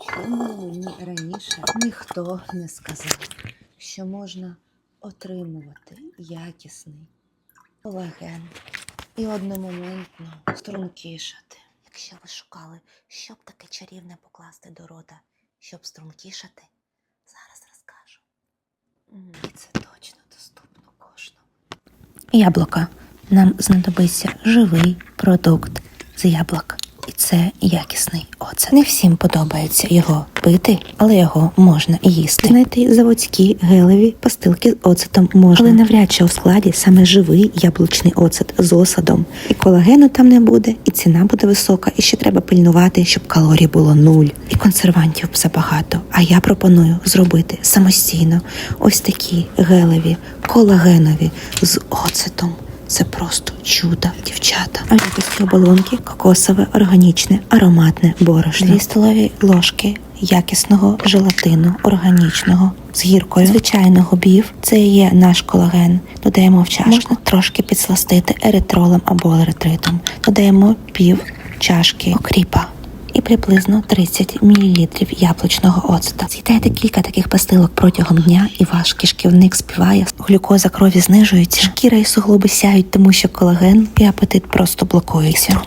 Чому мені раніше ніхто не сказав, що можна отримувати якісний колаген і одномоментно стрункішати? Якщо ви шукали, що б таке чарівне покласти до рота, щоб стрункішати, зараз розкажу. І це точно доступно кожному. Яблука. Нам знадобиться живий продукт з яблук. Це якісний оцет. Не всім подобається його пити, але його можна їсти. Знайти заводські гелеві пастилки з оцетом можна, але навряд чи у складі саме живий яблучний оцет з осадом. І колагену там не буде, і ціна буде висока, і ще треба пильнувати, щоб калорій було нуль. І консервантів забагато. А я пропоную зробити самостійно ось такі гелеві, колагенові з оцетом. Це просто чудо, дівчата. А якості оболонки кокосове, органічне, ароматне борошно. Дві столові ложки якісного желатину, органічного з гіркою. Звичайного бів. Це є наш колаген. Додаємо в чашку. Можна трошки підсластити еритролем або еритритом. Додаємо пів чашки окріпа. І приблизно 30 мл яблучного оцета. З'їдайте кілька таких пастилок протягом дня, і ваш кишківник співає, глюкоза крові знижується, шкіра і суглоби сяють, тому що колаген і апетит просто блокується.